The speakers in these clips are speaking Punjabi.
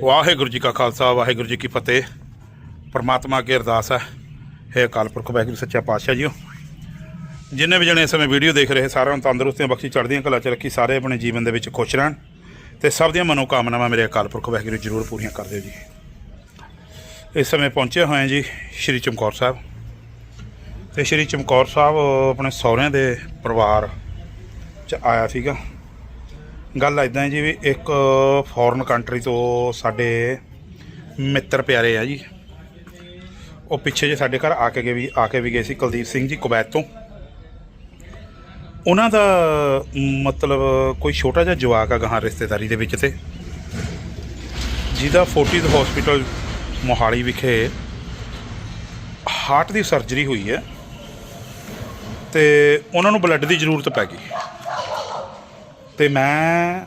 ਵਾਹਿਗੁਰੂ ਜੀ ਕਾ ਖਾਲਸਾ, ਵਾਹਿਗੁਰੂ ਜੀ ਕੀ ਫਤਿਹ। ਪਰਮਾਤਮਾ ਕੀ ਅਰਦਾਸ ਹੈ। ਹੈ ਅਕਾਲ ਪੁਰਖ, ਵਾਹਿਗੁਰੂ ਸੱਚਾ ਪਾਤਸ਼ਾਹ ਜੀਓ। ਜਿੰਨੇ ਵੀ ਜਣੇ ਇਸ ਸਮੇਂ ਵੀਡੀਓ ਦੇਖ ਰਹੇ, ਸਾਰਿਆਂ ਨੂੰ ਤੰਦਰੁਸਤੀਆਂ ਬਖਸ਼ੀ, ਚੜ੍ਹਦੀਆਂ ਕਲਾ ਚ ਰੱਖੀ, ਸਾਰੇ ਆਪਣੇ ਜੀਵਨ ਦੇ ਵਿੱਚ ਖੁਸ਼ ਰਹਿਣ ਤੇ ਸਭ ਦੀਆਂ ਮਨੋਕਾਮਨਾਵਾਂ ਮੇਰੇ ਅਕਾਲ ਪੁਰਖ, ਵਾਹਿਗੁਰੂ ਜਰੂਰ ਪੂਰੀਆਂ ਕਰ ਦਿਓ ਜੀ। ਇਸ ਸਮੇਂ ਪਹੁੰਚੇ ਹੋਏ ਜੀ ਸ਼੍ਰੀ ਚਮਕੌਰ ਸਾਹਿਬ। ਤੇ ਸ਼੍ਰੀ ਚਮਕੌਰ ਸਾਹਿਬ ਆਪਣੇ ਸਹੁਰਿਆਂ ਦੇ ਪਰਿਵਾਰ ਚ ਆਇਆ ਸੀਗਾ। ਗੱਲ ਇਦਾਂ ਹੈ ਜੀ ਵੀ ਇੱਕ ਫੋਰਨ ਕੰਟਰੀ ਤੋਂ ਸਾਡੇ ਮਿੱਤਰ ਪਿਆਰੇ ਆ ਜੀ। ਉਹ ਪਿੱਛੇ ਜੇ ਸਾਡੇ ਘਰ ਆ ਕੇ ਗਏ ਵੀ, ਆ ਕੇ ਵੀ ਗਏ ਸੀ ਕੁਲਦੀਪ ਸਿੰਘ ਜੀ ਕੁਵੈਤ ਤੋਂ। ਉਹਨਾਂ ਦਾ ਮਤਲਬ ਕੋਈ ਛੋਟਾ ਜਿਹਾ ਜਵਾਕ ਆ ਗਾਹਾਂ ਰਿਸ਼ਤੇਦਾਰੀ ਦੇ ਵਿੱਚ ਤੇ, ਜਿਹਦਾ ਫੋਰਟੀਜ਼ ਹਸਪੀਟਲ ਮੋਹਾਲੀ ਵਿਖੇ ਹਾਰਟ ਦੀ ਸਰਜਰੀ ਹੋਈ ਹੈ ਤੇ ਉਹਨਾਂ ਨੂੰ ਬਲੱਡ ਦੀ ਜ਼ਰੂਰਤ ਪੈ ਗਈ। ਤੇ ਮੈਂ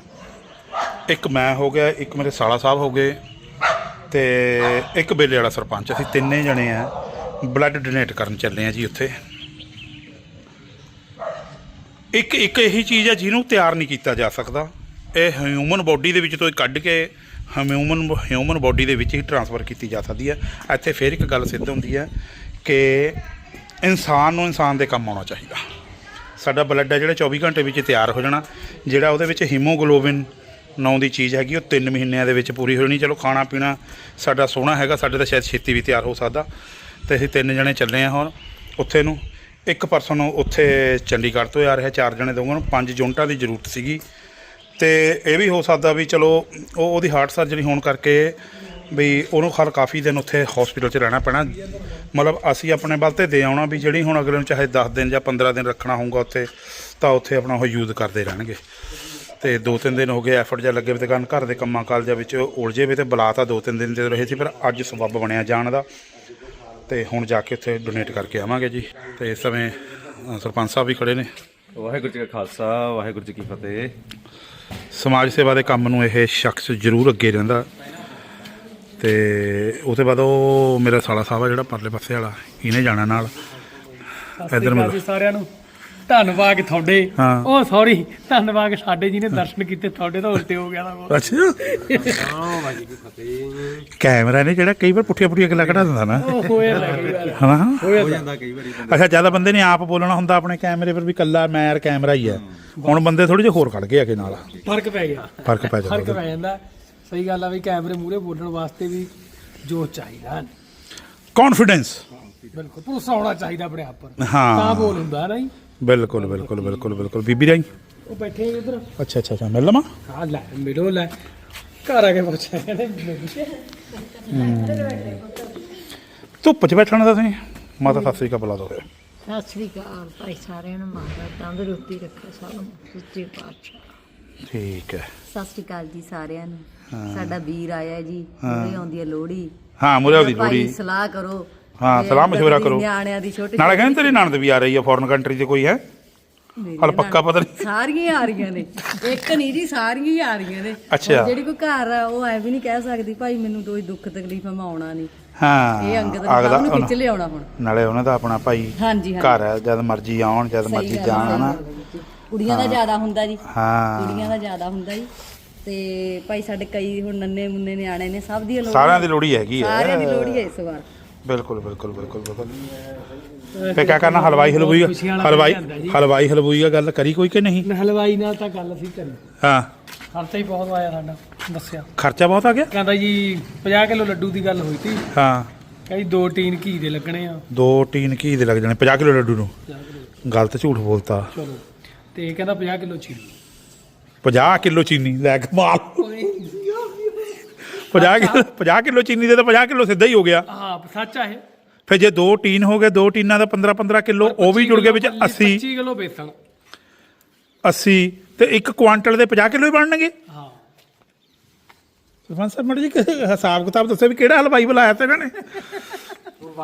ਇੱਕ ਮੈਂ ਹੋ ਗਿਆ, ਇੱਕ ਮੇਰੇ ਸਾਲਾ ਸਾਹਿਬ ਹੋ ਗਏ ਤੇ ਇੱਕ ਬੇਲੇ ਵਾਲਾ ਸਰਪੰਚ। ਅਸੀਂ ਤਿੰਨੇ ਜਣੇ ਆ ਬਲੱਡ ਡੋਨੇਟ ਕਰਨ ਚੱਲੇ ਆ ਜੀ ਉੱਥੇ। ਇੱਕ ਇੱਕ ਇਹੀ ਚੀਜ਼ ਹੈ ਜਿਹਨੂੰ ਤਿਆਰ ਨਹੀਂ ਕੀਤਾ ਜਾ ਸਕਦਾ। ਇਹ ਹਿਊਮਨ ਬੋਡੀ ਦੇ ਵਿੱਚ ਤੋਂ ਕੱਢ ਕੇ ਹਿਊਮਨ ਹਿਊਮਨ ਬੋਡੀ ਦੇ ਵਿੱਚ ਹੀ ਟਰਾਂਸਫਰ ਕੀਤੀ ਜਾ ਸਕਦੀ ਹੈ ਇੱਥੇ ਫੇਰ ਇੱਕ ਗੱਲ ਸਿੱਧ ਹੁੰਦੀ ਹੈ ਕਿ ਇਨਸਾਨ ਨੂੰ ਇਨਸਾਨ ਦੇ ਕੰਮ ਆਉਣਾ ਚਾਹੀਦਾ। ਸਾਡਾ ਬਲੱਡ ਹੈ ਜਿਹੜਾ 24 ਘੰਟੇ ਵਿੱਚ ਤਿਆਰ ਹੋ ਜਾਣਾ, ਜਿਹੜਾ ਉਹਦੇ ਵਿੱਚ ਹੀਮੋਗਲੋਬਿਨ ਨਾਂ ਦੀ ਚੀਜ਼ ਹੈਗੀ, ਉਹ 3 ਮਹੀਨਿਆਂ ਦੇ ਵਿੱਚ ਪੂਰੀ ਹੋ ਜਾਣੀ। ਚਲੋ, ਖਾਣਾ ਪੀਣਾ ਸਾਡਾ ਸੋਹਣਾ ਹੈਗਾ, ਸਾਡੇ ਤਾਂ ਸ਼ਾਇਦ ਛੇਤੀ ਵੀ ਤਿਆਰ ਹੋ ਸਕਦਾ। ਤੇ ਅਸੀਂ ਤਿੰਨ ਜਣੇ ਚੱਲੇ ਆ ਹੁਣ ਉੱਥੇ ਨੂੰ। ਇੱਕ ਪਰਸਨ ਉੱਥੇ ਚੰਡੀਗੜ੍ਹ ਤੋਂ ਆ ਰਿਹਾ, ਚਾਰ ਜਣੇ ਦੋਵਾਂ ਨੂੰ। ਪੰਜ ਯੂਨਿਟਾਂ ਦੀ ਜ਼ਰੂਰਤ ਸੀਗੀ। ਤੇ ਇਹ ਵੀ ਹੋ ਸਕਦਾ ਵੀ ਚਲੋ, ਉਹ ਉਹਦੀ ਹਾਰਟ ਸਰਜਰੀ ਹੋਣ ਕਰਕੇ ਵੀ ਉਹਨੂੰ ਖਰ ਕਾਫੀ ਦਿਨ ਉੱਥੇ ਹਸਪੀਟਲ 'ਚ ਰਹਿਣਾ ਪੈਣਾ। ਮਤਲਬ ਅਸੀਂ ਆਪਣੇ ਵੱਲ ਤੇ ਦੇ ਆਉਣਾ ਵੀ ਜਿਹੜੀ ਹੁਣ ਅਗਲੇ ਨੂੰ ਚਾਹੇ 10 ਦਿਨ ਜਾਂ 15 ਦਿਨ ਰੱਖਣਾ ਹੋਊਗਾ ਉੱਥੇ ਤਾਂ ਉੱਥੇ ਆਪਣਾ ਉਹ ਯੂਜ਼ ਕਰਦੇ ਰਹਿਣਗੇ। ਤੇ ਦੋ ਤਿੰਨ ਦਿਨ ਹੋ ਗਏ ਐਫਰਟ ਜਿਹਾ ਲੱਗੇ ਤੇ ਕਰਨ ਘਰ ਦੇ ਕੰਮਾਂ ਕਾਲਜਾਂ ਵਿੱਚ ਉਲਝੇ ਵੀ ਤੇ ਬੁਲਾ ਤਾਂ ਦੋ ਤਿੰਨ ਦਿਨ ਦੇ ਰਹੇ ਸੀ ਪਰ ਅੱਜ ਸਬੱਬ ਬਣਿਆ ਜਾਣ ਦਾ। ਤੇ ਹੁਣ ਜਾ ਕੇ ਉੱਥੇ ਡੋਨੇਟ ਕਰਕੇ ਆਵਾਂਗੇ ਜੀ। ਤੇ ਇਸ ਸਮੇਂ ਸਰਪੰਚ ਸਾਹਿਬ ਵੀ ਖੜੇ ਨੇ। ਵਾਹਿਗੁਰੂ ਜੀ ਕਾ ਖਾਲਸਾ ਵਾਹਿਗੁਰੂ ਜੀ ਕੀ ਫਤਿਹ। ਸਮਾਜ ਸੇਵਾ ਦੇ ਕੰਮ ਨੂੰ ਇਹ ਸ਼ਖਸ ਜ਼ਰੂਰ ਅੱਗੇ ਰਹਿੰਦਾ। ਤੇ ਉਹਦੇ ਬਾਅਦ ਉਹ ਮੇਰਾ ਸਾਲਾ ਸਾਹਿਬ ਆ ਜਿਹੜਾ ਪਰਲੇ ਪਾਸੇ ਵਾਲਾ ਇਹਨੇ ਜਾਣਾ ਨਾਲ। ਇੱਧਰ ਮਿਲੋ। ਸਾਰਿਆਂ ਨੂੰ। ਧੰਨਵਾਦ ਤੁਹਾਡੇ। ਹਾਂ। ਉਹ ਸੌਰੀ ਧੰਨਵਾਦ ਸਾਡੇ ਜੀ ਨੇ ਦਰਸ਼ਨ ਕੀਤੇ ਤੁਹਾਡੇ ਤੋਂ ਉਲਟੇ ਹੋ ਗਿਆ ਦਾ ਬਹੁਤ। ਅੱਛਾ। ਕੈਮਰਾ ਨੇ ਜਿਹੜਾ ਕਈ ਵਾਰ ਪੁੱਠੀਆਂ ਪੁੱਠੀਆਂ ਗੱਲਾਂ ਕਢਾ ਦਿੰਦਾ ਨਾ। ਉਹ ਹੋਏ ਲੱਗੀ ਗੱਲ। ਹਨਾ ਹੋ। ਜਾਂਦਾ। ਕਈ ਵਾਰੀ ਅੱਛਾ ਜ਼ਿਆਦਾ ਬੰਦੇ ਨੇ ਆਪ ਬੋਲਣਾ ਹੁੰਦਾ ਆਪਣੇ ਕੈਮਰੇ ਪਰ ਵੀ ਕੱਲਾ ਮੈਂ ਯਾਰ ਕੈਮਰਾ ਹੀ ਹੈ। ਹੁਣ ਬੰਦੇ ਥੋੜੇ ਜਿਹਾ ਹੋਰ ਖੜ ਗਏ ਅੱਗੇ ਨਾਲ। ਫ਼ਰਕ ਪੈ ਗਿਆ। ਫ਼ਰਕ ਪੈ ਫ਼ਰਕ ਜਾਂਦਾ ਪੈ ਜਾਂਦਾ। ਸਹੀ ਗੱਲ ਆ ਵੀ ਕੈਮਰੇ ਮੂਹਰੇ ਬੋਲਣ ਵਾਸਤੇ ਵੀ ਜੋ ਚਾਹੀਦਾ ਕੌਨਫੀਡੈਂਸ ਬਿਲਕੁਲ ਭਰੋਸਾ ਹੋਣਾ ਚਾਹੀਦਾ ਆਪਣੇ ਆਪ ਪਰ। ਹਾਂ। ਤਾਂ ਬੋਲ ਹੁੰਦਾ ਨਹੀਂ ਬਿਲਕੁਲ ਬਿਲਕੁਲ ਬਿਲਕੁਲ ਬਿਲਕੁਲ। ਬੀਬੀ ਰਾਈ? ਉਹ ਬੈਠੇ ਉਧਰ ਅੱਛਾ ਅੱਛਾ ਅੱਛਾ। ਮਿਲ ਲਵਾਂ? ਹਾਂ ਲੈ ਮਿਲੋ ਲੈ। ਘਰ ਆ ਕੇ ਪੁੱਛਿਆ ਕਹਿੰਦੇ ਮਿਲ ਕੇ ਧੁੱਪ 'ਚ ਬੈਠਣਾ ਤਾਂ ਤੁਸੀਂ। ਮਾਤਾ ਸਤਿ ਸ੍ਰੀ ਅਕਾਲ ਬੁਲਾ ਦੋ ਸਤਿ ਸ੍ਰੀ ਅਕਾਲ ਭਾਈ ਸਾਰਿਆਂ ਨੂੰ ਮਾਤਾ ਤੰਦਰੁਸਤੀ ਰੱਖੇ ਸਭ ਨੂੰ ਸੁੱਚੇ ਪਾਤਸ਼ਾਹ। ਠੀਕ ਹੈ। ਸਤਿ ਸ੍ਰੀ ਅਕਾਲ ਜੀ ਸਾਰਿਆਂ ਨੂੰ। ਸਾਡਾ ਵੀਰ ਆਇਆ ਜੀ ਉਹਦੀ ਆਉਂਦੀ ਹੈ ਲੋਹੜੀ। ਹਾਂ ਮੁਰੇ ਦੀ ਭਾਈ ਸਲਾਹ ਕਰੋ। ਹਾਂ, ਤੇ ਸਲਾਹ ਮਸ਼ਵਰਾ ਕਰੋ। ਨਿਆਣਿਆਂ ਦੀ ਛੋਟੀ ਨਾਲੇ ਕਹਿੰਦੇ ਤੇਰੀ ਨਣਦ ਵੀ ਆ ਰਹੀ ਹੈ ਫੋਰਨ ਕੰਟਰੀ 'ਚ ਕੋਈ ਹੈ? ਮੇਰੀ ਹਲ ਪੱਕਾ ਪਤਾ ਨਹੀਂ। ਸਾਰੀਆਂ ਹੀ ਆ ਰਹੀਆਂ ਨੇ। ਇੱਕ ਨਹੀਂ ਜੀ ਸਾਰੀਆਂ ਹੀ ਆ ਰਹੀਆਂ ਨੇ। ਅੱਛਾ। ਹੁਣ ਜਿਹੜੀ ਕੋਈ ਘਰ ਆ ਉਹ ਐ ਵੀ ਨਹੀਂ ਕਹਿ ਸਕਦੀ ਭਾਈ ਮੈਨੂੰ ਕੋਈ ਦੁੱਖ ਤਕਲੀਫ ਆ ਮੈਂ ਆਉਣਾ ਨਹੀਂ। ਹਾਂ ਇਹ ਅੰਗਦ ਨੇ ਖਿੱਚ ਲਿਆਉਣਾ ਹੁਣ? ਨਾਲੇ ਉਹਨਾਂ ਦਾ ਆਪਣਾ ਭਾਈ ਹਾਂਜੀ ਹਾਂਜੀ। ਘਰ ਹੈ ਜਦ ਮਰਜ਼ੀ ਆਉਣ ਜਦ ਮਰਜ਼ੀ ਜਾਣ ਹਨਾ। ਕੁੜੀਆਂ ਦਾ ਜ਼ਿਆਦਾ ਹੁੰਦਾ ਜੀ। ਹਾਂ। ਕੁੜੀਆਂ ਦਾ ਜ਼ਿਆਦਾ ਹੁੰਦਾ ਜੀ। ਤੇ ਭਾਈ ਸਾਡੇ ਕਈ ਹੁਣ ਨੰਨੇ ਮੁੰਨੇ ਨਿਆਣੇ ਨੇ ਸਭ ਦੀ ਲੋੜੀ ਸਾਰਿਆਂ ਦੀ ਲੋੜੀ ਹੈਗੀ ਹੈ ਸਾਰਿਆਂ ਦੀ ਲੋੜੀ ਹੈ ਇਸ ਵਾਰ। ਬਿਲਕੁਲ ਬਿਲਕੁਲ ਬਿਲਕੁਲ ਬਿਲਕੁਲ। ਫੇ ਕਿਆ ਕਰਨਾ ਹਲਵਾਈ ਹਲਵੂਈ ਹਲਵਾਈ। ਹਲਵਾਈ ਹਲਵੂਈ ਦਾ ਗੱਲ ਕਰੀ ਕੋਈ ਕਿ ਨਹੀਂ? ਹਲਵਾਈ ਨਾਲ ਤਾਂ ਗੱਲ ਅਸੀਂ ਕਰੀ ਹਾਂ। ਖਰਚਾ ਹੀ ਬਹੁਤ ਆਇਆ ਸਾਡਾ ਦੱਸਿਆ। ਖਰਚਾ ਬਹੁਤ ਆ ਗਿਆ? ਕਹਿੰਦਾ ਜੀ 50 ਕਿਲੋ ਲੱਡੂ ਦੀ ਗੱਲ ਹੋਈ ਸੀ ਹਾਂ। ਕਹਿੰਦੀ ਦੋ ਟੀਨ ਘੀ ਦੇ ਲੱਗਣੇ ਆ। ਦੋ ਟੀਨ ਘੀ ਦੇ ਲੱਗ ਜਾਣੇ 50 ਕਿਲੋ ਲੱਡੂ ਨੂੰ। 50 ਕਿਲੋ। ਗਲਤ ਝੂਠ ਬੋਲਤਾ। ਚਲੋ। ਤੇ ਕਹਿੰਦਾ 50 ਕਿਲੋ ਚੀਨੀ। 50 ਕਿਲੋ ਚੀਨੀ ਲੈ ਕੇ ਮਾਲ। 50 ਕਿਲੋ 50 ਕਿਲੋ ਚੀਨੀ ਦੇ ਤਾਂ 50 ਕਿਲੋ ਸਿੱਧਾ ਹੀ ਹੋ ਗਿਆ। ਹਾਂ ਸੱਚ ਆ ਇਹ। ਫਿਰ ਜੇ ਦੋ ਟੀਨ ਹੋ ਗਏ ਦੋ ਟੀਨਾਂ ਦਾ 15 15 ਕਿਲੋ ਉਹ ਵੀ ਜੁੜ ਗਏ ਵਿੱਚ 80 25 ਕਿਲੋ ਬੇਸਣ 80 ਤੇ ਇੱਕ ਕੁਆਂਟਲ ਦੇ 50 ਕਿਲੋ ਹੀ ਬਣਨਗੇ। ਹਾਂ। ਸਰਪੰਚ ਸਾਹਿਬ ਮੜ ਜੀ ਹਿਸਾਬ ਕਿਤਾਬ ਦੱਸੋ ਵੀ ਕਿਹੜਾ ਹਲਵਾਈ ਬੁਲਾਇਆ ਤੇ ਇਹਨਾਂ ਨੇ।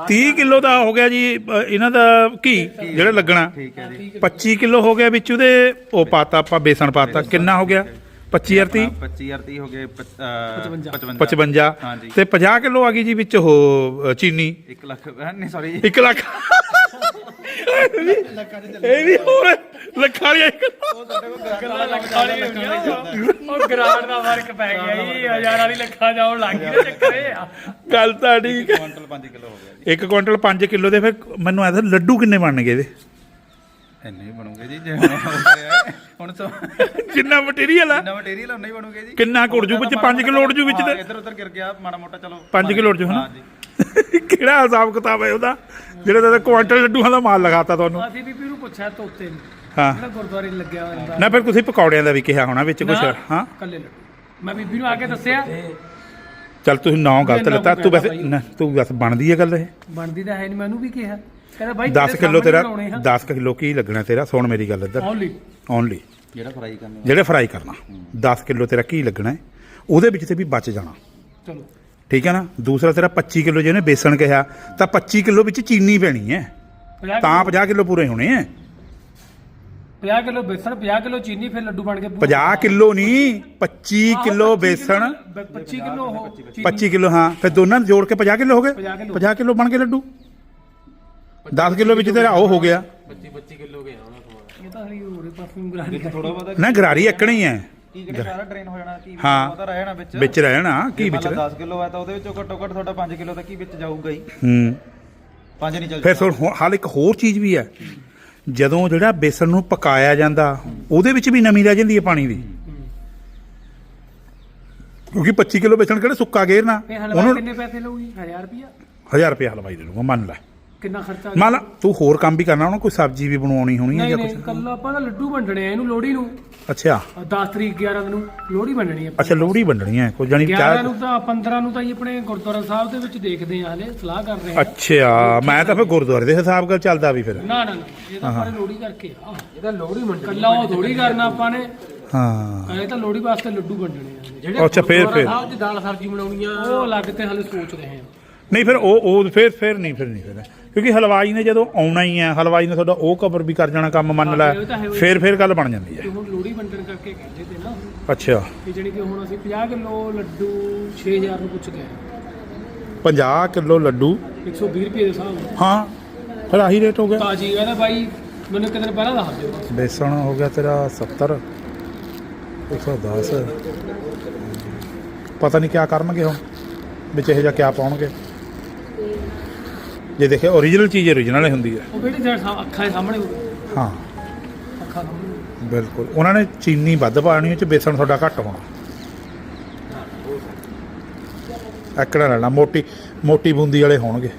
30 ਕਿਲੋ ਦਾ ਹੋ ਗਿਆ ਜੀ ਅ, ਇਹਨਾਂ ਦਾ ਘੀ ਜਿਹੜਾ ਲੱਗਣਾ। ਠੀਕ ਹੈ ਜੀ। 25 ਕਿਲੋ ਹੋ ਗਿਆ ਵਿੱਚ ਉਹਦੇ ਉਹ ਪਾਤਾ ਆਪਾਂ ਬੇਸਣ ਪਾਤਾ। ਕਿੰਨਾ ਹੋ ਗਿਆ? 25 ਅਰ 30 25 30 ਹੋ ਗਏ 55 55 ਹਾਂਜੀ। ਤੇ 50 ਕਿਲੋ ਆ ਗਈ ਜੀ ਵਿੱਚ ਉਹ ਅ, ਚੀਨੀ। 1 ਲੱਖ ਨਹੀਂ ਸੌਰੀ 1 ਲੱਖ। ਇਹ ਵੀ ਹੋਰ ਲੱਖਾਂ ਵਾਲੀ ਇੱਕ। ਉਹ ਗਰਾਂਡ ਦਾ ਫ਼ਰਕ ਪੈ ਗਿਆ ਜੀ ਹਜ਼ਾਰ ਵਾਲੀ ਲੱਖਾਂ ਜਾਉਣ ਲੱਗ ਗਈ ਨਾ ਚੱਕਰ ਇਹ ਆ। ਗੱਲ ਤਾਂ ਠੀਕ ਹੈ। ਕੁਆਂਟਲ 5 ਕਿਲੋ ਹੋ ਗਿਆ ਇੱਕ ਕੁਇੰਟਲ 5 ਕਿਲੋ ਦੇ ਫਿਰ ਮੈਨੂੰ ਐਸਾ ਲੱਡੂ ਕਿੰਨੇ ਬਣਨਗੇ ਇਹਦੇ? ਜੀ ਇੰਨੇ ਹੀ ਬਣੂਗੇ ਜੀ ਜੇ ਹੁਣ ਹੋ ਗਿਆ। ਹੈ। ਹੁਣ ਤਾਂ ਜਿੰਨਾ ਮਟੀਰੀਅਲ ਆ? ਇੰਨਾ ਮਟੀਰੀਅਲ ਉਨਾ ਹੀ ਬਣੂਗੇ ਜੀ। ਕਿੰਨਾ ਉੜ ਜੂ ਵਿੱਚ? 5 ਕਿਲੋ ਉੜ ਜੂ ਵਿੱਚ ਤੇ ਇੱਧਰ ਉੱਧਰ ਗਿਰ ਗਿਆ ਮਾੜਾ ਮੋਟਾ ਚਲੋ 5 ਕਿਲੋ ਉੜ ਜੂ ਹਨਾ? ਹਾਂ ਜੀ। ਕਿਹੜਾ ਹਿਸਾਬ ਕਿਤਾਬ ਹੈ ਉਹਦਾ? ਜਿਹੜਾ ਤਾਂ ਕੁਆਂਟਲ ਲੱਡੂਆਂ ਦਾ ਮਾਲ ਲਗਾਤਾ ਤੁਹਾਨੂੰ ਅਸੀਂ ਬੀਬੀ ਨੂੰ ਪੁੱਛਿਆ ਤੋਤੇ ਨੂੰ। ਹਾਂ। ਜਿਹੜਾ ਗੁਰਦੁਆਰੇ ਲੱਗਿਆ ਹੋਇਆ ਹੁੰਦਾ। ਨਾ ਫਿਰ ਤੁਸੀਂ ਪਕੌੜਿਆਂ ਦਾ ਵੀ ਕਿਹਾ ਹੋਣਾ ਵਿੱਚ ਕੁਝ ਨਾ, ਹਾਂ। ਕੱਲੇ ਲੱਡੂ। ਮੈਂ ਬੀਬੀ ਨੂੰ ਆ ਕੇ ਦੱਸਿਆ। ਚੱਲ ਤੁਸੀਂ ਨਾਂ ਗਲਤ ਲੱਤਾ ਤੂੰ ਵੈਸੇ ਨਾ ਤੂੰ ਬਸ ਬਣਦੀ ਹੈ ਗੱਲ ਇਹ। ਬਣਦੀ ਤਾਂ ਹੈ ਨਹੀਂ ਮੈਨੂੰ ਵੀ ਕਿਹਾ। ਕਹਿੰਦਾ ਬਾਈ 10 ਕਿਲੋ ਤੇਰਾ 10 ਕਿਲੋ ਕੀ ਲੱਗਣਾ ਤੇਰਾ? ਸੁਣ ਮੇਰੀ ਗੱਲ ਇੱਧਰ। ਓਨਲੀ ਓਨਲੀ ਜਿਹੜਾ ਫਰਾਈ ਕਰਨਾ। ਜਿਹੜੇ ਫਰਾਈ ਕਰਨਾ। 10 ਕਿਲੋ ਤੇਰਾ ਕੀ ਲੱਗਣਾ ਹੈ? ਉਹਦੇ ਵਿੱਚ ਤੇ ਵੀ ਬਚ ਜਾਣਾ। ਚਲੋ। ਠੀਕ ਹੈ ਨਾ? ਦੂਸਰਾ ਤੇਰਾ 25 ਕਿਲੋ ਜਿਹਨੇ ਬੇਸਣ ਕਿਹਾ ਤਾਂ 25 ਕਿਲੋ ਵਿੱਚ ਚੀਨੀ ਪੈਣੀ ਹੈ। 50 ਤਾਂ 50 ਕਿਲੋ ਪੂਰੇ ਹੋਣੇ ਹੈ। 50 ਕਿਲੋ ਬੇਸਣ 50 ਕਿਲੋ ਚੀਨੀ ਫਿਰ ਲੱਡੂ ਬਣ ਕੇ 50 ਕਿਲੋ ਨਹੀਂ 25 ਕਿਲੋ ਬੇਸਣ। 25 ਕਿਲੋ ਉਹ ਚੀਨੀ। 25 ਕਿਲੋ ਹਾਂ। ਫਿਰ ਦੋਨਾਂ ਨੂੰ ਜੋੜ ਕੇ 50 ਕਿਲੋ ਹੋ ਗਏ? 50 ਕਿਲੋ। 50 ਕਿਲੋ ਬਣ ਗਏ ਲੱਡੂ? 10 ਕਿਲੋ ਵਿੱਚ ਤੇਰਾ ਉਹ ਹੋ ਗਿਆ। ਇਹ ਤਾਂ ਹਰੀ ਹੋਰੇ ਪਰਫਿਊਮ ਗਰਾਰੀ ਥੋੜਾ ਬਹੁਤਾ ਨਾ ਗਰਾਰੀ ਇੱਕਣੀ ਹੈ। ਕੀ ਕਿਹੜਾ ਸਾਰਾ ਡਰੇਨ ਹੋ ਜਾਣਾ ਕੀ ਹਾਂ। ਉਹਦਾ ਰਹਿਣਾ ਵਿੱਚ? ਵਿੱਚ ਰਹਿਣਾ ਕੀ ਵਿੱਚ ਮਤਲਬ 10 ਕਿਲੋ ਹੈ ਤਾਂ ਉਹਦੇ ਵਿੱਚੋਂ ਘੱਟੋ ਘੱਟ ਤੁਹਾਡਾ 5 ਕਿਲੋ ਤਾਂ ਕੀ ਵਿੱਚ ਜਾਊਗਾ ਹੀ ਹੂੰ। 5 ਨਹੀਂ ਚੱਲ ਫਿਰ ਸੁਣ ਹੋ- ਹਾਲ ਇੱਕ ਹੋਰ ਚੀਜ਼ ਵੀ ਹੈ। ਜਦੋਂ ਜਿਹੜਾ ਬੇਸਣ ਨੂੰ ਪਕਾਇਆ ਜਾਂਦਾ ਉਹਦੇ ਵਿੱਚ ਵੀ ਨਮੀ ਰਹਿ ਜਾਂਦੀ ਹੈ ਪਾਣੀ ਦੀ। ਕਿਉਂਕਿ 25 ਕਿਲੋ ਬੇਸਣ ਕਿਹੜਾ ਸੁੱਕਾ ਗੇਰਨਾ ਉਹਨੂੰ ਕਿੰਨੇ ਪੈਸੇ ਲਊਗੀ? 1000 ਰੁਪਿਆ 1000 ਰੁਪਏ ਹਲਵਾਈ ਦੇ ਲੂੰਗਾ ਮੰਨ ਲੈ। ਕਿੰਨਾ ਖਰਚਾ ਮੰਨ ਲਾ ਤੂੰ ਹੋਰ ਕੰਮ ਵੀ ਕਰਨਾ ਉਹਨਾਂ ਕੋਈ ਸਬਜ਼ੀ ਵੀ ਬਣਾਉਣੀ ਹੋਣੀ ਹੈ ਨਹੀਂ ਜਾਂ ਨਹੀਂ ਕੁਝ ਕੱਲ ਆਪਾਂ ਤਾਂ ਲੱਡੂ ਵੰਡਣੇ ਆ ਇਹਨੂੰ ਲੋਹੜੀ ਨੂੰ। ਅੱਛਾ। 10 ਤਰੀਕ 11 ਨੂੰ ਲੋਹੜੀ ਵੰਡਣੀ ਆ ਅੱਛਾ ਲੋਹੜੀ ਵੰਡਣੀ ਹੈ। ਕੋਈ ਜਾਨੀ 11 ਚਾਹ ਨੂੰ ਤਾਂ 15 ਨੂੰ ਤਾਂ ਜੀ ਆਪਣੇ ਗੁਰਦੁਆਰਾ ਸਾਹਿਬ ਦੇ ਵਿੱਚ ਦੇਖਦੇ ਆ ਹਲੇ ਸਲਾਹ ਕਰ ਰਹੇ ਆ ਅੱਛਾ ਮੈਂ ਤਾਂ ਫਿਰ ਗੁਰਦੁਆਰੇ ਦੇ ਹਿਸਾਬ ਨਾਲ ਚੱਲਦਾ ਵੀ ਫਿਰ। ਨਾ ਨਾ ਨਾ ਇਹ ਤਾਂ ਆਪਾਂ ਨੇ ਲੋਹੜੀ ਕਰਕੇ ਆ। ਇਹ ਤਾਂ ਲੋਹੜੀ ਵੰਡਣੀ ਕੱਲਾ ਉਹ ਥੋੜੀ ਕਰਨਾ ਆਪਾਂ ਨੇ। ਹਾਂ। ਇਹ ਤਾਂ ਲੋਹੜੀ ਵਾਸਤੇ ਲੱਡੂ ਵੰਡਣੇ ਆ। ਜਿਹੜੇ ਅੱਛਾ ਫੇਰ ਫੇਰ। ਦੀ ਦਾਲ ਸਬਜ਼ੀ ਬਣਾਉਣੀ ਆ। ਉਹ ਅਲੱਗ ਤੇ ਹਲੇ ਸੋਚ ਰਹੇ ਆ ਨਹੀਂ ਫਿਰ ਉਹ ਉਹ ਫਿਰ ਫਿਰ ਨਹੀਂ ਫਿਰ ਨਹੀਂ ਫਿਰ ਕਿਉਂਕਿ ਹਲਵਾਈ ਨੇ ਜਦੋਂ ਆਉਣਾ ਹੀ ਹੈ ਹਲਵਾਈ ਨੇ ਤੁਹਾਡਾ ਉਹ ਕਵਰ ਵੀ ਕਰ ਜਾਣਾ ਕੰਮ ਮੰਨ ਲੈ। ਫਿਰ ਫਿਰ ਗੱਲ ਬਣ ਜਾਂਦੀ ਹੈ। ਹੁਣ ਲੋਹੜੀ ਵੰਡਣ ਕਰਕੇ ਕਹਿੰਦੇ ਤੇ ਨਾ ਅੱਛਾ। ਕਿ ਜਿਹੜੀ ਕਿ ਹੁਣ ਅਸੀਂ 50 ਕਿਲੋ ਲੱਡੂ 6000 ਨੂੰ ਪੁੱਛ ਗਏ 50 ਕਿਲੋ ਲੱਡੂ। 120 ਰੁਪਏ ਦੇ ਹਿਸਾਬ ਨਾਲ। ਹਾਂ ਫਿਰ ਆਹੀ ਰੇਟ ਹੋ ਗਿਆ। ਤਾਜੀ ਕਹਿੰਦਾ ਬਾਈ ਮੈਨੂੰ ਇੱਕ ਦਿਨ ਪਹਿਲਾਂ ਦੱਸ ਦਿਓ ਬਸ। ਬੇਸਣ ਹੋ ਗਿਆ ਤੇਰਾ 70 110 ਪਤਾ ਨਹੀਂ ਕਿਆ ਕਰਨਗੇ ਹੁਣ ਵਿੱਚ ਇਹ ਜਿਹਾ ਕਿਆ ਪਾਉਣਗੇ। ਜੇ ਦੇਖੇ ਓਰੀਜਨਲ ਚੀਜ਼ ਓਰੀਜਨਲ ਹੀ ਹੁੰਦੀ ਹੈ। ਉਹ ਕਿਹੜੀ ਸਾਈਡ ਅੱਖਾਂ ਦੇ ਸਾਹਮਣੇ ਹੋਊ। ਹਾਂ। ਅੱਖਾਂ ਸਾਹਮਣੇ ਬਿਲਕੁਲ। ਉਹਨਾਂ ਨੇ ਚੀਨੀ ਵੱਧ ਪਾਣੀ ਚ ਬੇਸਣ ਤੁਹਾਡਾ ਘੱਟ ਹੋਣਾ। ਐਕੜਾ ਲੈਣਾ ਮੋਟੀ ਮੋਟੀ ਬੂੰਦੀ ਵਾਲੇ ਹੋਣਗੇ।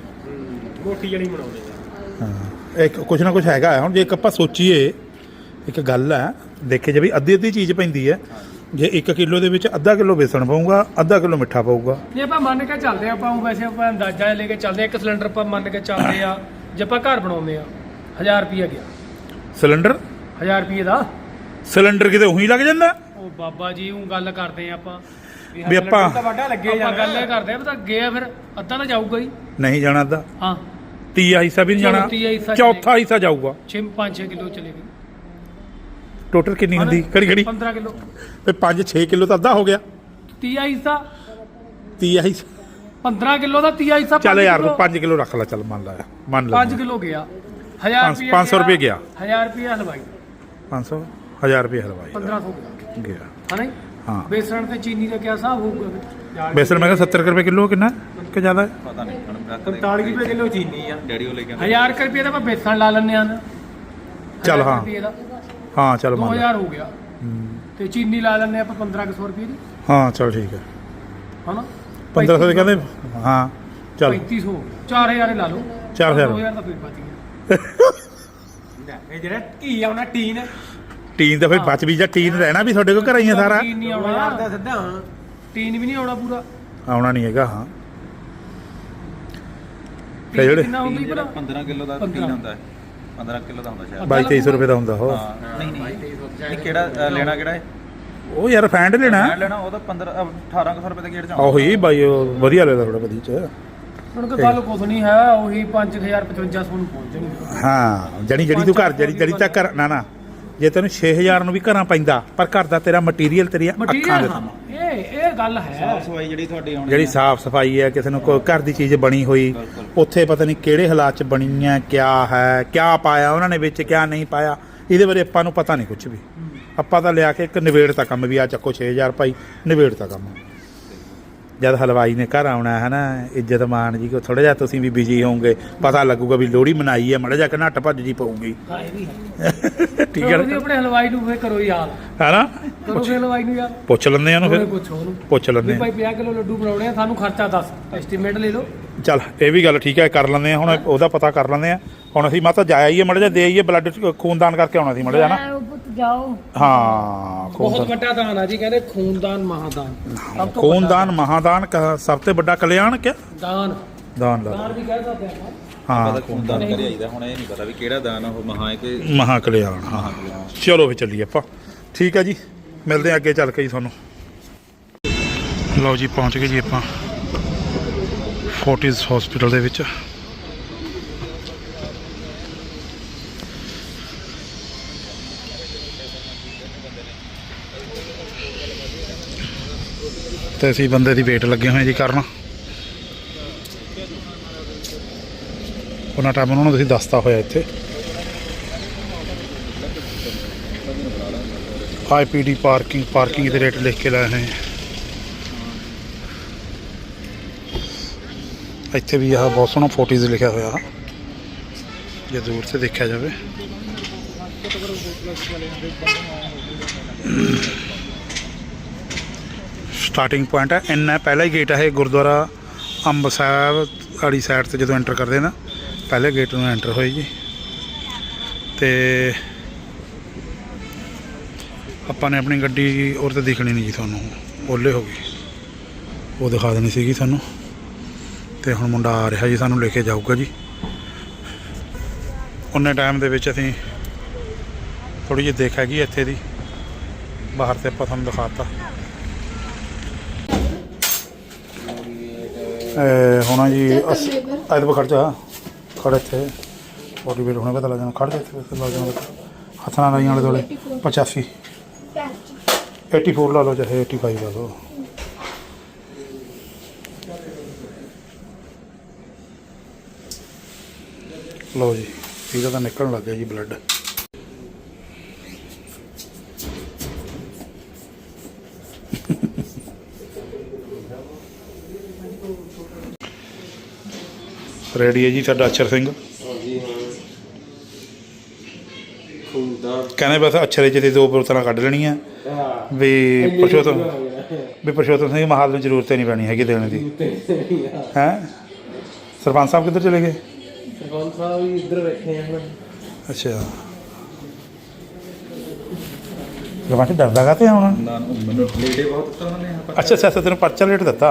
ਮੋਟੀ ਜਣੀ ਬਣਾਉਂਦੇ ਹਾਂ। ਇੱਕ ਕੁਛ ਨਾ ਕੁਛ ਹੈਗਾ ਹੈ। ਹੁਣ ਜੇ ਇੱਕ ਆਪਾਂ ਸੋਚੀਏ ਇੱਕ ਗੱਲ ਹੈ ਦੇਖੇ ਜੇ ਵੀ ਅੱਧੀ ਅੱਧੀ ਚੀਜ਼ ਪੈਂਦੀ ਹੈ। ਜੇ 1 ਕਿਲੋ ਦੇ ਵਿੱਚ ਅੱਧਾ ਕਿਲੋ ਬੇਸਣ ਪਊਗਾ ਅੱਧਾ ਕਿਲੋ ਮਿੱਠਾ ਪਊਗਾ। ਜੇ ਆਪਾਂ ਮੰਨ ਕੇ ਚੱਲਦੇ ਆ ਆਪਾਂ ਵੈਸੇ ਆਪਾਂ ਅੰਦਾਜ਼ਾ ਲੈ ਕੇ ਚੱਲਦੇ ਆ ਇੱਕ ਸਿਲੰਡਰ ਆਪਾਂ ਮੰਨ ਕੇ ਚੱਲਦੇ ਆ ਜੇ ਆਪਾਂ ਘਰ ਬਣਾਉਂਦੇ ਆ 1000 ਰੁਪਿਆ ਗਿਆ। ਸਿਲੰਡਰ? 1000 ਰੁਪਏ ਦਾ? ਸਿਲੰਡਰ ਕਿਤੇ ਉਹੀ ਲੱਗ ਜਾਂਦਾ? ਉਹ ਬਾਬਾ ਜੀ ਉਹ ਗੱਲ ਕਰਦੇ ਆ ਆਪਾਂ। ਵੀ ਆਪਾਂ ਵੱਡਾ ਲੱਗੇ ਆਪਾਂ ਗੱਲ ਇਹ ਕਰਦੇ ਆ ਵੀ ਤਾਂ ਗਿਆ ਫਿਰ ਅੱਧਾ ਤਾਂ ਜਾਊਗਾ ਹੀ। ਨਹੀਂ ਜਾਣਾ ਅੱਧਾ। ਹਾਂ। ਤੀਆ ਹਿੱਸਾ ਵੀ ਨਹੀਂ ਜਾਣਾ। ਚੌਥਾ ਹਿੱਸਾ ਜਾਊਗਾ। 6 5 ਕਿਲੋ ਚਲੇਗੀ ਟੋਟਲ ਕਿੰਨੀ ਹੁੰਦੀ? ਕਿਹੜੀ ਕਿਹੜੀ? 15 ਕਿਲੋ। ਤੇ 5 6 ਕਿਲੋ ਤਾਂ ਅੱਧਾ ਹੋ ਗਿਆ। ਤੀਆ ਹਿੱਸਾ। ਤੀਆ ਹਿੱਸਾ। 15 ਕਿਲੋ ਦਾ ਤੀਆ ਹਿੱਸਾ ਚੱਲ ਯਾਰ ਕਿੱਲੋ। 5 ਕਿਲੋ ਰੱਖ ਲੈ ਚੱਲ ਮੰਨ ਲੈ ਮੰਨ ਲੈ। 5 ਕਿਲੋ ਗਿਆ। 1000 ਪੰਜ- ਰੁਪਏ 500 ਰੁਪਏ ਗਿਆ। 1000 ਰੁਪਏ ਹਲਵਾਈ। 500 1000 ਰੁਪਏ ਹਲਵਾਈ। 1500 ਗਿਆ। ਗਿਆ। ਹਨਾ? ਹਾਂ। ਬੇਸਣ ਤੇ ਚੀਨੀ ਦਾ ਕਿਆ ਹਿਸਾਬ ਹੋਊਗਾ? ਬੇਸਣ ਮੈਂ ਕਿਹਾ 70 ਰੁਪਏ ਕਿਲੋ ਕਿੰਨਾ? ਕਿ ਜ਼ਿਆਦਾ? ਪਤਾ ਨਹੀਂ ਹੁਣ ਰੱਖ ਦੇ 45 ਰੁਪਏ ਕਿਲੋ ਚੀਨੀ ਆ। ਡੈਡੀ ਉਹ ਲੈ ਕੇ 1000 ਕੁ ਰੁਪਏ ਦਾ ਆਪਾਂ ਬੇਸਣ ਲਾ ਲੈਂਦੇ ਆ ਨਾ। ਚੱਲ 1000 ਹਾਂ। ਰੁਪਏ ਦਾ। ਹਾਂ ਚੱਲ ਮੰਨ ਲੈ। 2000 ਹੋ ਗਿਆ। ਤੇ ਚੀਨੀ ਲਾ ਲੈਂਦੇ ਆਪਾਂ 1500 ਰੁਪਏ ਦੀ। ਹਾਂ ਚੱਲ ਠੀਕ ਹੈ। ਹਨਾ? 1500 ਦੇ ਕਹਿੰਦੇ ਹਾਂ ਚੱਲ। 3500 4000 ਹੀ ਲਾ ਲਓ। 4000 2000 ਦਾ ਫਿਰ ਬਚ ਗਿਆ। ਇਹ ਜਿਹੜਾ ਕੀ ਆਉਣਾ ਟੀਨ। ਟੀਨ ਦਾ ਫਿਰ ਬਚ ਵੀ ਜਾ ਟੀਨ ਰਹਿਣਾ ਵੀ ਤੁਹਾਡੇ ਕੋਲ ਘਰਾਂ ਹੀ ਆ ਸਾਰਾ। ਟੀਨ ਨਹੀਂ ਆਉਣਾ। ਯਾਰ ਦਾ ਸਿੱਧਾ। ਟੀਨ ਵੀ ਨਹੀਂ ਆਉਣਾ ਪੂਰਾ। ਆਉਣਾ ਨਹੀਂ ਹੈਗਾ ਹਾਂ। ਟੀਨ ਜਿਹੜੇ- ਕਿੰਨਾ ਹੁੰਦੀ ਭਲਾ? 15 ਕਿਲੋ ਦਾ ਪੰਦਰਾਂ। ਟੀਨ ਹੁੰਦਾ ਹੈ। 15 ਕਿਲੋ ਦਾ ਹੁੰਦਾ ਸ਼ਾਇਦ। 22 2300 ਰੁਪਏ ਦਾ ਹੁੰਦਾ ਉਹ। ਹਾਂ ਨਹੀਂ ਨਹੀਂ। ਨਹੀਂ ਕਿਹੜਾ ਅ, ਲੈਣਾ ਕਿਹੜਾ ਹੈ ਉਹ ਯਾਰ ਫੈਂਡ ਲੈਣਾ। ਮੈਂ ਲੈਣਾ ਉਹਦਾ 15 ਅ, 1800 ਰੁਪਏ ਦਾ ਗੇੜ ਚ ਉਹੀ ਬਾਈ ਉਹ ਵਧੀਆ ਲੈਦਾ ਥੋੜਾ ਵਧੀਆ ਚ। ਹੁਣ ਕੋਈ ਗੱਲ ਕੁਛ ਨਹੀਂ ਹੈ ਉਹੀ 5000 5500 ਨੂੰ ਪਹੁੰਚ ਜਾਣੀ। ਹਾਂ ਜਣੀ ਜਿਹੜੀ ਤੂੰ ਘਰ ਜਿਹੜੀ ਜਿਹੜੀ ਤੱਕ ਨਾ ਨਾ। ਜੇ ਤੈਨੂੰ 6000 ਨੂੰ ਵੀ ਘਰਾਂ ਪੈਂਦਾ ਪਰ ਘਰ ਦਾ ਤੇਰਾ ਮਟੀਰੀਅਲ ਤੇਰੀਆਂ ਅੱਖਾਂ ਦੇ ਇਹ ਇਹ ਗੱਲ ਹੈ। ਸਾਫ਼ ਸਫ਼ਾਈ ਜਿਹੜੀ ਤੁਹਾਡੀ ਆਉਣੀ ਜਿਹੜੀ ਸਾਫ਼ ਸਫ਼ਾਈ ਹੈ ਕਿਸੇ ਨੂੰ ਕੋਈ ਘਰ ਦੀ ਚੀਜ਼ ਬਣੀ ਹੋਈ ਉੱਥੇ ਪਤਾ ਨਹੀਂ ਕਿਹੜੇ ਹਾਲਾਤ ਚ ਬਣੀ ਹੈ ਕਿਆ ਹੈ ਕਿਆ ਪਾਇਆ ਉਹਨਾਂ ਨੇ ਵਿੱਚ ਕਿਆ ਨਹੀਂ ਪਾਇਆ ਇਹਦੇ ਬਾਰੇ ਆਪਾਂ ਨੂੰ ਪਤਾ ਨਹੀਂ ਕੁਝ ਵੀ। ਆਪਾਂ ਤਾਂ ਲਿਆ ਕੇ ਇੱਕ ਨਿਬੇੜਤਾ ਕੰਮ ਵੀ ਆ ਚੱਕੋ 6000 ਭਾਈ ਨਿਬੇੜਤਾ ਕੰਮ। ਜਦ ਹਲਵਾਈ ਨੇ ਘਰ ਆਉਣਾ ਹੈ ਨਾ ਇੱਜ਼ਤ ਮਾਨ ਜੀ ਕੋ ਥੋੜਾ ਜਿਹਾ ਤੁਸੀਂ ਵੀ ਬਿਜ਼ੀ ਹੋਵੋਗੇ ਪਤਾ ਲੱਗੂਗਾ ਵੀ ਲੋਹੜੀ ਮਨਾਈ ਹੈ ਮੜਾ ਜਾ ਕੇ ਨੱਟ ਭੱਜ ਜੀ ਪਊਗੀ। ਹਾਂ ਇਹ ਵੀ ਹੈ। ਠੀਕ ਹੈ ਨਾ? ਆਪਣੇ ਹਲਵਾਈ ਨੂੰ ਫੇਰ ਕਰੋ ਯਾਰ ਹੈ ਨਾ ਕਰੋ ਫੇਰ ਹਲਵਾਈ ਨੂੰ ਯਾਰ ਪੁੱਛ ਲੈਂਦੇ ਆ ਉਹਨੂੰ ਫਿਰ। ਪੁੱਛੋ ਉਹਨੂੰ। ਪੁੱਛ ਲੈਂਦੇ ਵੀ ਆ। ਭਾਈ 50 ਕਿਲੋ ਲੱਡੂ ਬਣਾਉਣੇ ਆ ਸਾਨੂੰ ਖਰਚਾ ਦੱਸ ਐਸਟੀਮੇਟ ਲੈ ਲਓ। ਚੱਲ ਇਹ ਵੀ ਗੱਲ ਠੀਕ ਹੈ ਕਰ ਲੈਂਦੇ ਆ ਹੁਣ ਉਹਦਾ ਪਤਾ ਕਰ ਲੈਂਦੇ ਆ। ਹੁਣ ਅਸੀਂ ਮਾਤਾ ਜਾ ਆਈਏ ਮੜਾ ਜਾ ਦੇ ਆਈਏ ਬਲੱਡ ਖੂਨਦਾਨ ਕਰਕੇ ਆਉਣਾ ਸੀ ਮੜਾ ਜਾ ਨਾ ਜਾਓ। ਹਾਂ ਬਹੁਤ ਖੂਨਦਾਨ ਵੱਡਾ ਦਾਨ ਆ ਜੀ ਕਹਿੰਦੇ ਖੂਨਦਾਨ ਮਹਾਦਾਨ। ਸਭ ਤੋਂ ਖੂਨਦਾਨ ਮਹਾਦਾਨ ਕ- ਸਭ ਤੋਂ ਵੱਡਾ ਕਲਿਆਣ ਕਿਆ? ਦਾਨ। ਦਾਨ ਲਾ ਦਾਨ ਵੀ ਕਹਿ ਸਕਦੇ ਆਪਾਂ। ਹਾਂ ਪਤਾ ਖੂਨਦਾਨ ਕਰਿਆ ਜਾਈਦਾ ਹੁਣ ਇਹ ਨਹੀਂ ਪਤਾ ਵੀ ਕਿਹੜਾ ਦਾਨ ਆ ਉਹ ਮਹਾ ਹੈ ਕਿ ਮਹਾ ਕਲਿਆਣ ਹਾਂ। ਚਲੋ ਵੀ ਚੱਲੀਏ ਆਪਾਂ। ਠੀਕ ਹੈ ਜੀ ਮਿਲਦੇ ਆ ਅੱਗੇ ਚੱਲ ਕੇ ਜੀ ਤੁਹਾਨੂੰ। ਲਓ ਜੀ ਪਹੁੰਚ ਗਏ ਜੀ ਆਪਾਂ ਫੋਰਟਿਸ ਹਸਪੀਟਲ ਦੇ ਵਿੱਚ। ਤੇ ਅਸੀਂ ਬੰਦੇ ਦੀ ਵੇਟ ਲੱਗੇ ਹੋਏ ਜੀ ਕਰਨ। ਉਹਨਾਂ ਟਾਈਮ ਉਹਨਾਂ ਨੂੰ ਤੁਸੀਂ ਦੱਸਤਾ ਹੋਇਆ ਇੱਥੇ। ਆਈਪੀਡੀ ਪਾਰਕਿੰਗ ਪਾਰਕਿੰਗ ਦੇ ਰੇਟ ਲਿਖ ਕੇ ਲਾਏ ਹੋਏ ਇੱਥੇ ਵੀ ਆਹ ਬਹੁਤ ਸੋਹਣਾ ਫੋਟੋਜ਼ ਲਿਖਿਆ ਹੋਇਆ। ਜੇ ਦੂਰ से ਦੇਖਿਆ ਜਾਵੇ। ਸਟਾਰਟਿੰਗ ਪੁਆਇੰਟ ਹੈ। ਇੰਨਾ ਪਹਿਲਾ ਹੀ ਗੇਟ ਹੈ ਇਹ ਗੁਰਦੁਆਰਾ ਅੰਬ ਸਾਹਿਬ ਵਾਲੀ ਸਾਈਡ ਤੇ ਜਦੋਂ ਐਂਟਰ ਕਰਦੇ ਨਾ, ਪਹਿਲੇ ਗੇਟ ਨੂੰ ਐਂਟਰ ਹੋਏ ਜੀ। ਤੇ ਆਪਾਂ ਨੇ ਆਪਣੀ ਗੱਡੀ ਔਰ ਤੇ ਦਿਖਣੀ ਨਹੀਂ ਜੀ ਤੁਹਾਨੂੰ ਓਲੇ ਹੋ ਗਈ ਉਹ ਦਿਖਾ ਦੇਣੀ ਸੀਗੀ ਤੁਹਾਨੂੰ ਤੇ ਹੁਣ ਮੁੰਡਾ ਆ ਰਿਹਾ ਜੀ, ਸਾਨੂੰ ਲੈ ਕੇ ਜਾਊਗਾ ਜੀ। ਉਹਨੇ ਟਾਈਮ ਦੇ ਵਿੱਚ ਅਸੀਂ ਥੋੜੀ ਜਿਹੀ ਦੇਖ ਹੈਗੀ ਇੱਥੇ ਦੀ। ਬਾਹਰ ਤੇ ਆਪਾਂ ਤੁਹਾਨੂੰ ਦਿਖਾਤਾ। ਇਹ ਹੋਣਾ ਜੀ ਅੱਜ ਬਖੜ ਜਾ। ਖੜ ਇੱਥੇ। ਬੋਡੀ ਵੇਟ ਹੋਣਾ ਪਤਾ ਲੱਗ ਜਾਣਾ। ਖੜ ਜਾ ਇੱਥੇ ਲੱਗ ਜਾਣਾ। ਹੱਥ ਨਾਲ ਵਾਲੇ ਦੋਲੇ। 85 84 ਲਾ ਲਓ ਚਾਹੇ 85 ਲਾ ਲਓ। ਲਓ ਜੀ ਇਹਦਾ ਤਾਂ ਨਿਕਲਣ ਲੱਗ ਗਿਆ ਜੀ ਬਲੱਡ ਰੈਡੀ ਹੈ ਜੀ ਸਾਡਾ ਅਛਰ ਸਿੰਘ। ਕਹਿੰਦੇ ਬਸ ਅਛਰੇ ਤੇ ਦੋ ਬੋਤਲਾਂ ਕੱਢ ਲੈਣੀਆਂ। ਵੀ ਪਰਸ਼ੋਤਮ ਵੀ ਪਰਸ਼ੋਤਮ ਸਿੰਘ ਮਹਾਲ ਨੂੰ ਜ਼ਰੂਰਤ ਹੀ ਨਹੀਂ ਪੈਣੀ ਹੈਗੀ ਦੇਣ ਦੀ। ਹੈ ਸਰਪੰਚ ਸਾਹਿਬ ਕਿੱਧਰ ਚਲੇ ਗਏ? ਸਰਪੰਚ ਸਾਹਿਬ ਵੀ ਇੱਧਰ ਬੈਠੇ ਆ ਹੁਣ। ਅੱਛਾ। ਸਰਪੰਚ ਡਰਦਾ ਕਾਤੇ ਹੁਣ? ਮੈਨੂੰ ਲੇਡੇ ਬਹੁਤ ਦਿੱਤਾ ਉਹਨਾਂ ਨੇ। ਅੱਛਾ ਅੱਛਾ ਤੈਨੂੰ ਪਰਚਾ ਰੇਟ ਦਿੱਤਾ।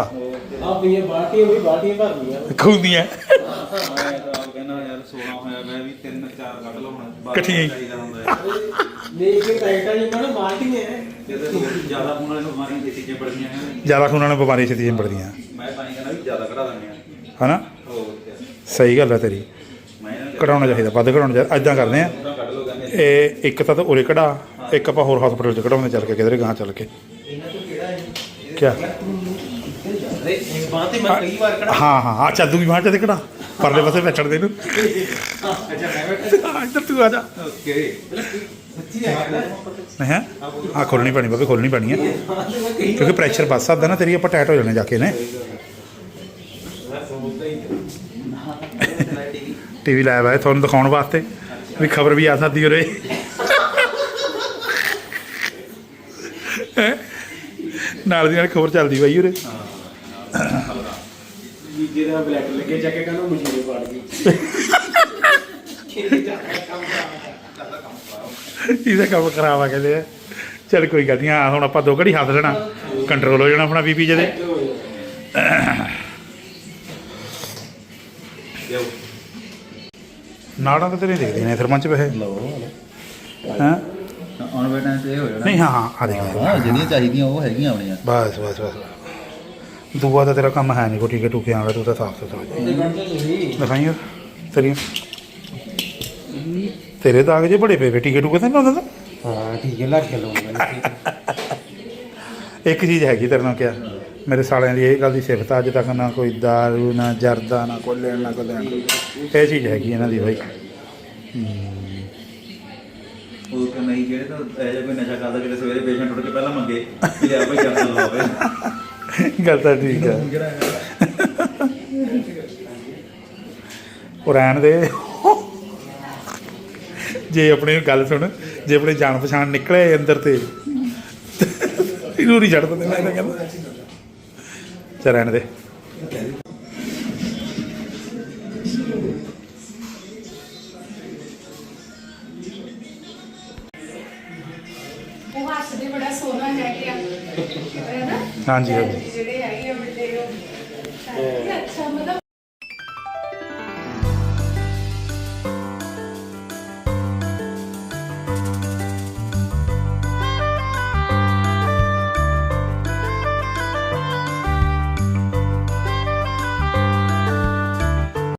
ਆ ਪਈਆਂ ਬਾਟੀਆਂ ਵੀ ਬਾਟੀਆਂ ਭਰਨੀਆਂ। ਖੂੰਦੀਆਂ ਮੈਂ ਤਾਂ ਆਪ ਕਹਿੰਦਾ ਯਾਰ 16 ਹੋਇਆ ਮੈਂ ਵੀ ਤਿੰਨ ਚਾਰ ਕੱਢ ਲਓ ਹੁਣ ਬਾਰਾਂ ਇਕੱਠੀਆਂ ਹੀ। ਚਾਹੀਦਾ ਹੁੰਦਾ ਹੈ ਨਹੀਂ ਕਿ ਟਾਈਟਾ ਨਹੀਂ ਕਹਿੰਦਾ ਬਾਟੀਆਂ ਹੈ ਜਦੋਂ ਜ਼ਿਆਦਾ ਫੋਨ ਵਾਲੇ ਨੂੰ ਬਿਮਾਰੀਆਂ ਦੀ ਚੀਜ਼ਾਂ ਬੜੀਆਂ ਨੇ। ਜ਼ਿਆਦਾ ਖੂਨਾਂ ਨਾਲ ਬਿਮਾਰੀ ਛੇਤੀ ਚਿੰਬੜਦੀਆਂ ਮੈਂ ਤਾਂ ਹੀ ਕਹਿੰਦਾ ਵੀ ਜ਼ਿਆਦਾ ਕਢਾ ਦਿੰਦੇ ਆ। ਹਨਾ? ਹੋਰ ਕਿਆ। ਸਹੀ ਗੱਲ ਹੈ ਤੇਰੀ। ਮੈਂ ਇਹਨਾਂ ਨੂੰ ਕਢਾਉਣਾ ਚਾਹੀਦਾ ਵੱਧ ਕਢਾਉਣਾ ਚਾਹੀਦਾ। ਐਦਾਂ ਕਰਦੇ ਆ। ਪੂਰਾ ਕੱਢ ਲਓ ਕਹਿੰਦੇ। ਇਹ ਇੱਕ ਤਾਂ ਤਾਂ ਉਰੇ ਕਢਾ ਇੱਕ ਆਪਾਂ ਹੋਰ ਹਸਪੀਟਲ ਚ ਕਢਾਉਂਦੇ ਚੱਲ ਕੇ ਕਿਧਰੇ ਗਾਂ ਚੱਲ ਕੇ। ਕਿਆ? ਬਾਤ ਮੈਂ ਕਈ ਵਾਰ ਕਢਾ। ਹਾਂ ਹਾਂ ਆ ਚੱਦੂ ਵੀ ਬਾਹਰ ਤੇ ਕਢਾ। ਪਰਲੇ ਪਾਸੇ ਬੈਠਣ ਦੇ ਨੂੰ। ਅੱਛਾ ਮੈਂ ਬੈਠਾ ਇੱਧਰ ਤੂੰ ਆ ਜਾ। ਓਕੇ ਸੱਚੀ ਹੈ ਨਹੀਂ ਹੈ ਆ ਖੋਲਣੀ ਪੈਣੀ ਬਾਬੇ ਖੋਲਣੀ ਪੈਣੀ ਹੈ ਕਿਉਂਕਿ ਪ੍ਰੈਸ਼ਰ ਵੱਧ ਸਕਦਾ ਨਾ ਤੇਰੀ ਆਪਾਂ ਟਾਈਟ ਹੋ ਜਾਣੇ ਜਾ ਕੇ ਨੇ। ਟੀਵੀ ਲਾਇਆ ਵਾ ਤੁਹਾਨੂੰ ਦਿਖਾਉਣ ਵਾਸਤੇ ਵੀ ਖਬਰ ਵੀ ਆ ਸਕਦੀ ਉਰੇ? ਨਾਲ ਦੀ ਨਾਲ ਖਬਰ ਚੱਲਦੀ ਬਾਈ ਉਰੇ। ਦਾ ਬਲੈਕ ਲੱਗੇ ਜਾ ਕੇ ਕਹਿੰਦਾ ਮਸ਼ੀਨੇ ਪਾੜ ਗਈ। ਇਹਦਾ ਕੰਮ ਖਰਾਬ ਆ ਕਹਿੰਦੇ ਆ। ਚੱਲ ਕੋਈ ਗੱਲ ਨਹੀਂ ਆ ਹੁਣ ਆਪਾਂ ਦੋ ਘੜੀ ਹੱਥ ਲੈਣਾ। ਕੰਟਰੋਲ ਹੋ ਜਾਣਾ ਆਪਣਾ ਬੀਪੀ ਜਦੇ ਨਾੜਾਂ ਤਾਂ ਤੇਰੇ ਦੇਖਦੇ ਨੇ ਸਰਪੰਚ ਵੈਸੇ। ਹਾਂ? ਔਨ ਬੈਠਾ ਤੇ ਇਹ ਹੋ ਜਾਣਾ। ਨਹੀਂ ਹਾਂ ਹਾਂ ਆ ਦੇਖ ਜਿਹੜੀਆਂ ਚਾਹੀਦੀਆਂ ਉਹ ਹੈਗੀਆਂ ਆਪਣੀਆਂ। ਬਸ ਬਸ ਬਸ। ਦੂਆ ਤਾਂ ਤੇਰਾ ਕੰਮ ਹੈ ਨਹੀਂ ਕੋਈ ਟੀਕੇ ਟੂਕੇ ਵਾਲਾ ਤੂੰ ਤਾਂ ਸਾਫ਼ ਸੁਥਰਾ ਦਿਖਾਈ ਹੋਰ ਤੇਰੀ ਤੇਰੇ ਦਾਗ ਜੇ ਬੜੇ ਪਏ ਵੇ ਟੀਕੇ ਟੂਕੇ ਤਾਂ ਨਹੀਂ ਲਾਉਂਦਾ ਹਾਂ ਠੀਕ ਹੈ ਲੱਗ ਗਿਆ ਲੋਨ ਇੱਕ ਚੀਜ਼ ਹੈਗੀ ਤੇਰੇ ਨਾਲ ਕਿਹਾ ਮੇਰੇ ਸਾਲਿਆਂ ਦੀ ਇਹ ਗੱਲ ਦੀ ਸਿਫਤ ਆ, ਅੱਜ ਤੱਕ ਨਾ ਕੋਈ ਦਾਰੂ ਨਾ ਜਰਦਾ ਨਾ ਕੋਈ ਲੈਣ ਨਾ ਕੋਈ ਦੇਣ। ਇਹ ਚੀਜ਼ ਹੈਗੀ ਇਹਨਾਂ ਦੀ ਬਾਈ। ਉਹ ਕਿ ਨਹੀਂ ਜਿਹੜੇ ਤਾਂ ਇਹ ਜਿਹਾ ਕੋਈ ਨਸ਼ਾ ਕਰਦਾ ਜਿਹੜੇ ਸਵੇਰੇ ਪੇਸ਼ੈਂਟ ਉੱਠ ਕੇ ਪਹਿਲਾਂ ਮੰਗੇ ਕਿ ਲਿਆ ਭਾਈ ਜਰਦਾ ਲਵਾਵੇ ਗੱਲ ਤਾਂ ਠੀਕ ਆ। ਉਹ ਰਹਿਣ ਦੇ। ਜੇ ਆਪਣੀ ਗੱਲ ਸੁਣ, ਜੇ ਆਪਣੇ ਜਾਣ ਪਛਾਣ ਨਿਕਲੇ ਅੰਦਰ ਤੇ, ਇਹਨੂੰ ਨਹੀਂ ਛੱਡ ਦਿੰਦੇ, ਮੈਂ ਕਹਿੰਦਾ। ਚੱਲ ਰਹਿਣ ਦੇ। ਉਹ ਹੱਸਦੇ ਬੜਾ ਸੋਹਣਾ ਹਾਂਜੀ ਹਾਂਜੀ।